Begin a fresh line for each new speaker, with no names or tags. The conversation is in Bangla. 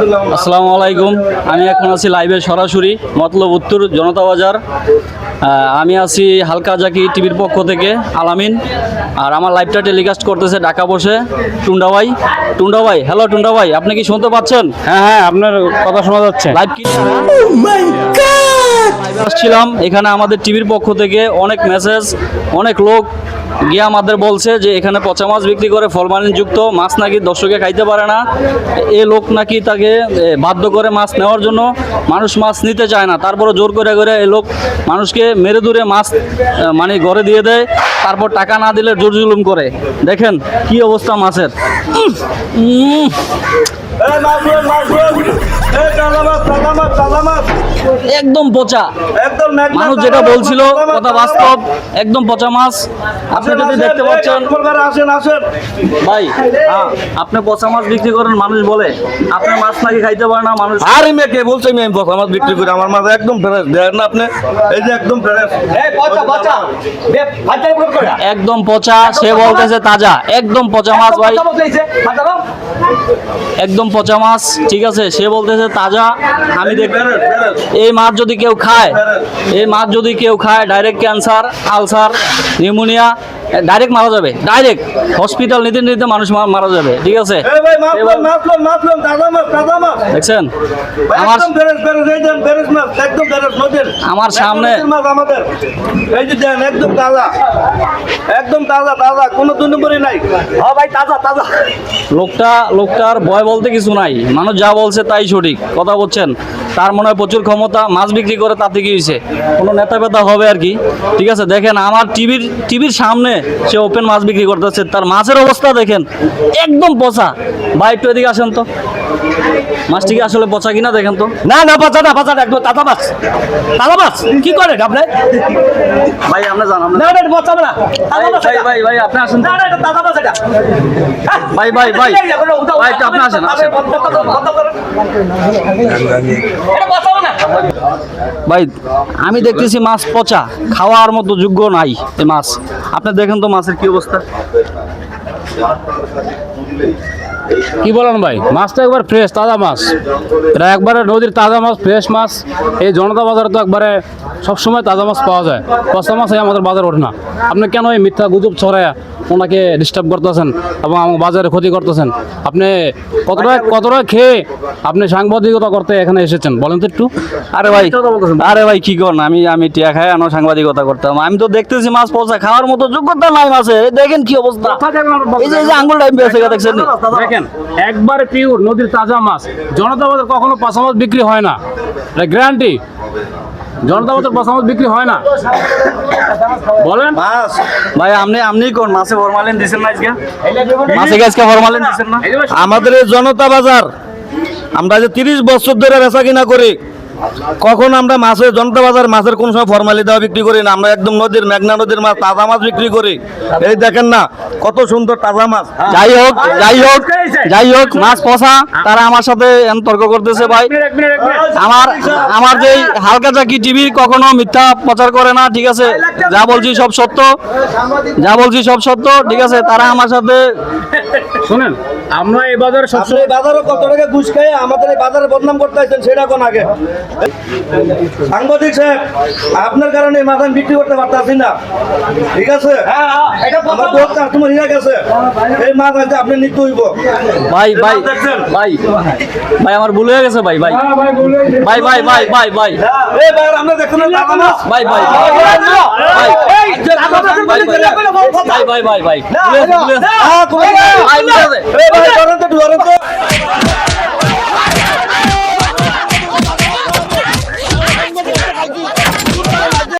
আসসালামু আলাইকুম। আমি এখন আছি লাইভে সরাসরি মতলব উত্তর জনতা বাজার। আমি আছি হালকা জাকি টিভির পক্ষ থেকে আলামিন। আর আমার লাইভটা টেলিকাস্ট করতেছে ঢাকা বসে টুন্ডা ভাই। টুন্ডা ভাই হ্যালো টুন্ডা ভাই আপনি কি শুনতে পাচ্ছেন?
হ্যাঁ হ্যাঁ আপনার কথা শোনা যাচ্ছে।
লাইভ কি? আসছিলাম। এখানে আমাদের টিভির পক্ষ থেকে অনেক মেসেজ অনেক লোক গিয়ে আমাদের বলছে যে এখানে পচা মাছ বিক্রি করে ফলমালিন যুক্ত মাছ নাকি দর্শকে খাইতে পারে না। এ লোক নাকি তাকে বাধ্য করে মাছ নেওয়ার জন্য মানুষ মাছ নিতে চায় না। তারপরে জোর করে করে এ লোক মানুষকে মেরে দূরে মাছ মানে ঘরে দিয়ে দেয়, তারপর টাকা না দিলে জোর জুলুম করে। দেখেন কি অবস্থা মাছের। একদম পচা। মানুষ যেটা বলছিল কথা বাস্তব একদম পচা মাছ। আপনি যদি দেখতে পাচ্ছেন
আসেন আসেন।
ভাই হ্যাঁ, আপনি পচা মাছ বিক্রি করেন মানুষ বলে। আপনার মাছ নাকি খাইতে পারে না মানুষ
আর মেয়ে কে বলছে আমি আমি বসা মাছ বিক্রি করি আমার মাছ একদম ফ্রেশ দেখেন না আপনি? এই যে একদম ফ্রেশ
একদম পচা সে বলতেছে তাজা। একদম পচা মাছ ভাই। একদম পচা মাছ, ঠিক আছে? সে বলতেছে তাজা, আমি দেখ এই মাছ যদি কেউ খায়, এই মাছ যদি কেউ খায় direct cancer ulcer pneumonia direct মারা যাবে ডাইরেক্ট হসপিটাল নিতে নিতে মানুষ মারা যাবে ঠিক আছে? দেখছেন? আমার আমার সামনে-
এই যে দেন একদম তাজা। একদম তাজা তাজা কোনো নম্বরই নাই। হ্যাঁ ভাই তাজা তাজা।
লোকটা লোকটার ভয় বলতে কিছু নাই। মানুষ যা বলছে তাই সঠিক কথা বলছেন। তার মনে হয় প্রচুর ক্ষমতা মাছ বিক্রি করে তাতে কি হয়েছে কোনো নেতা পেতা হবে আর কি। ঠিক আছে দেখেন আমার টিভির টিভির সামনে সে ওপেন মাছ বিক্রি করতেছে। তার মাছের অবস্থা দেখেন, একদম পচা। ভাই, একটু এদিকে আসেন তো। মাছটি কি আসলে পচা কিনা দেখেন তো?
না না বাচ্চা না বাচ্চা একদম তাজা মাছ। তাজা মাছ? কি করে আপনি?
ভাই আপনি জান আপনি
না এটা বাচ্চা না।
ভাই ভাই ভাই আপনি আসেন
না না এটা তাজা মাছ এটা। হ্যাঁ।
ভাই ভাই ভাই ভাই একটু আপনি আসেন আসেন।
এটা না।
ভাই আমি দেখতেছি মাছ পচা খাওয়ার মতো যোগ্য নাই এই মাছ। আপনি দেখেন তো মাছের কি অবস্থা?
কি বলেন ভাই? মাছটা একবার ফ্রেশ তাজা মাছ। এটা একবারে নদীর তাজা মাছ ফ্রেশ মাছ। এই জনতা বাজারে তো একবারে সবসময় তাজা মাছ পাওয়া যায়। পচা মাছ এই আমাদের বাজারে ওঠে না। আপনি কেন এই মিথ্যা গুজব ছড়ায় ওনাকে ডিস্টার্ব করতেছেন এবং আমার বাজারে ক্ষতি করতেছেন? আপনি কতটা কতটা খেয়ে আপনি সাংবাদিকতা করতে এখানে এসেছেন? বলেন তো একটু।
আরে ভাই আরে ভাই কি করেন আমি আমি টিয়া খাই আনো সাংবাদিকতা করতাম। আমি তো দেখতেছি মাছ পচা খাওয়ার মতো যোগ্যতা নাই মাছে দেখেন কি অবস্থা। এই যে দেখছেন
দেখেন একবারে পিওর নদীর তাজা মাছ। জনতা বাজার কখনো পচা মাছ বিক্রি হয় না। এটা গ্যারান্টি জনতা বাজার পচা মাছ বিক্রি হয় না। বলেন।
মাছ
ভাই আপনি আপনি কোন মাছে ফরমালিন দিছেন না আজকে? মাছে আজকে ফরমালিন দিছেন না?
আমাদের এই জনতা বাজার আমরা যে তিরিশ বছর ধরে বেচা কিনা করি কখন আমরা মাছের জনতা বাজার মাছের কোন সময় ফরমালি দেওয়া বিক্রি করি না? আমরা একদম নদীর মেঘনা নদীর মাছ তাজা মাছ বিক্রি করি। এই দেখেন না কত সুন্দর তাজা মাছ।
যাই হোক যাই হোক যাই হোক মাছ পচা তারা আমার সাথে তর্ক করতেছে ভাই। আমার আমার যে হালকা চাকি টিভি কখনো মিথ্যা প্রচার করে না ঠিক আছে? যা বলছি সব সত্য। যা বলছি সব সত্য ঠিক আছে? তারা আমার সাথে
শুনেন আমরা এই বাজারে সবসময়
বাজারে কত টাকা ঘুষ খাই আমাদের এই বাজারে বদনাম করতে আসছেন সেটা কোন আগে? সাংবাদিক সাহেব আপনার কারণে আমি বিক্রি করতে পারতাছি না ঠিক আছে আমার বহুত কাস্টমার গেছে এই মাছ আছে আপনি নিতে হইব
ভাই ভাই
দেখছেন?
ভাই ভাই আমার ভুল হয়ে গেছে ভাই ভাই ভাই ভাই ভাই ভাই ভাই
এই ভাই আমরা দেখুন না
ভাই ভাই ভাই ভাই ভাই ভাই ভাই
হ্যাঁ,
ভাই,
ভাই, ধরেন তো, ধরেন তো।